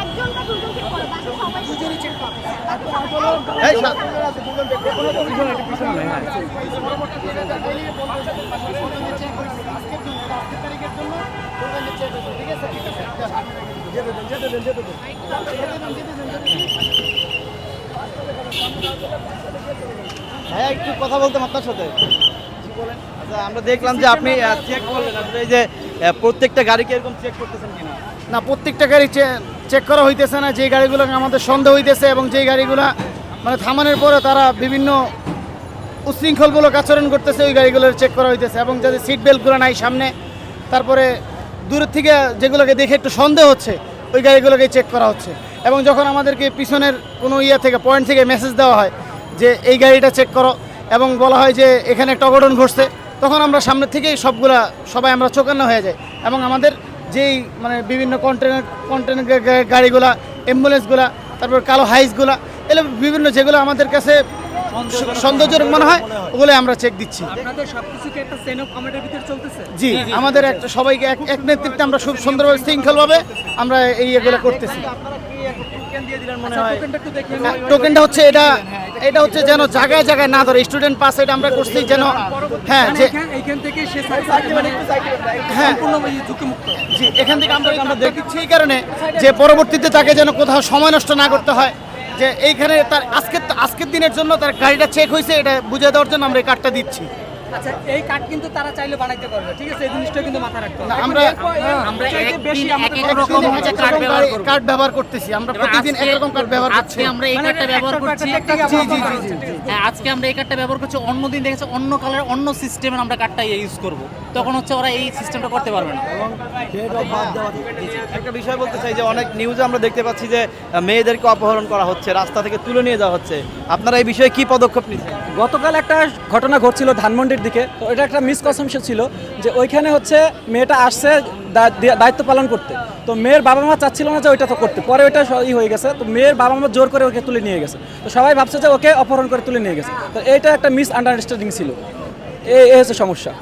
একজনটা দুজনকে করে বাকি সবাই দুজনই চেক করে এই সা- হ্যাঁ একটু কথা বলতাম আপনার সাথে। আচ্ছা আমরা দেখলাম যে আপনি চেক করলেন। এই যে প্রত্যেকটা গাড়িকে এরকম চেক করতেছেন কিনা? না, প্রত্যেকটা গাড়ি চেক করা হইতেছে না। যে গাড়িগুলো আমাদের সন্দেহ হইতেছে এবং যেই গাড়িগুলো মানে থামানোর পরে তারা বিভিন্ন উশৃঙ্খলমূলক আচরণ করতেছে, ওই গাড়িগুলো চেক করা হইতেছে এবং যাদের সিট বেল্টগুলো নাই সামনে। তারপরে দূরের থেকে যেগুলোকে দেখে একটু সন্দেহ হচ্ছে, ওই গাড়িগুলোকে চেক করা হচ্ছে। এবং যখন আমাদেরকে পিছনের কোনো ইয়ে থেকে পয়েন্ট থেকে মেসেজ দেওয়া হয় যে, এই গাড়িটা চেক করো, এবং বলা হয় যে, এখানে একটা অঘটন ঘটছে, তখন আমরা সামনে থেকেই সবগুলা, সবাই আমরা চোখান্ন হয়ে যাই। এবং আমাদের যেই মানে বিভিন্ন কন্টেনার কন্টেনার গাড়িগুলা অ্যাম্বুলেন্সগুলা তারপর কালো হাইসগুলা এগুলো বিভিন্ন যেগুলো আমাদের কাছে সৌন্দর্যজনক মনে হয় ওগুলো আমরা চেক দিচ্ছি। জি আমাদের একটা সবাইকে এক নেতৃত্বে আমরা খুব সুন্দরভাবে শৃঙ্খলভাবে আমরা এই এগুলো করতেছি। আপনারা কি একটা টোকেন দিয়ে দিলেন মনে আচ্ছা, হয়? টোকেনটা টোকেনটা হচ্ছে এটা এটা হচ্ছে যেন জায়গায় জায়গায় না ধরে স্টুডেন্ট পাস এটা আমরা করছি যেন হ্যাঁ যে এইখান এইখান থেকে মানে হ্যাঁ। জি এখান থেকে আমরা আমরা দেখিচ্ছি এই কারণে যে পরবর্তীতে তাকে যেন কোথাও সময় নষ্ট না করতে হয়। যে এইখানে তার আজকের আজকের দিনের জন্য তার গাড়িটা চেক হয়েছে, এটা বুঝে দেওয়ার জন্য আমরা এই কার্ডটা দিচ্ছি। আচ্ছা এই কার্ড কিন্তু তারা চাইলে বানাইতে পারবে। ঠিক আছে এই জিনিসটা কিন্তু মাথায় রাখতে হবে। আমরা বেশি কার্ড ব্যবহার করতেছি আমরা প্রতিদিন একরকম কার্ড ব্যবহার করছি। আজকে আমরা এই কার্ডটা ব্যবহার করছি। জি, জি, জি, জি, জি। হ্যাঁ আজকে আমরা এই কার্ডটা ব্যবহার করছি। অন্যদিন দেখেছি অন্য কালার অন্য সিস্টেমের আমরা কার্ডটা ইউজ করব। তখন হচ্ছে ওরা এই সিস্টেমটা করতে পারবে না। একটা বিষয় বলতে চাই যে অনেক নিউজে আমরা দেখতে পাচ্ছি যে মেয়েদেরকে অপহরণ করা হচ্ছে রাস্তা থেকে তুলে নিয়ে যাওয়া হচ্ছে। আপনারা এই বিষয়ে কি পদক্ষেপ নিচ্ছেন? গতকাল একটা ঘটনা ঘটছিল ধানমন্ডির দিকে। তো এটা একটা মিসকনসেপশন ছিল যে ওইখানে হচ্ছে মেয়েটা আসছে দায়িত্ব পালন করতে। তো মেয়ের বাবা মা চাচ্ছিল না যে ওইটা তো করতে। পরে ওইটা ই হয়ে গেছে। তো মেয়ের বাবা মা জোর করে ওকে তুলে নিয়ে গেছে। তো সবাই ভাবছে যে ওকে অপহরণ করে তুলে নিয়ে গেছে। তো এইটা একটা মিস আন্ডারস্ট্যান্ডিং ছিল এই হচ্ছে সমস্যা।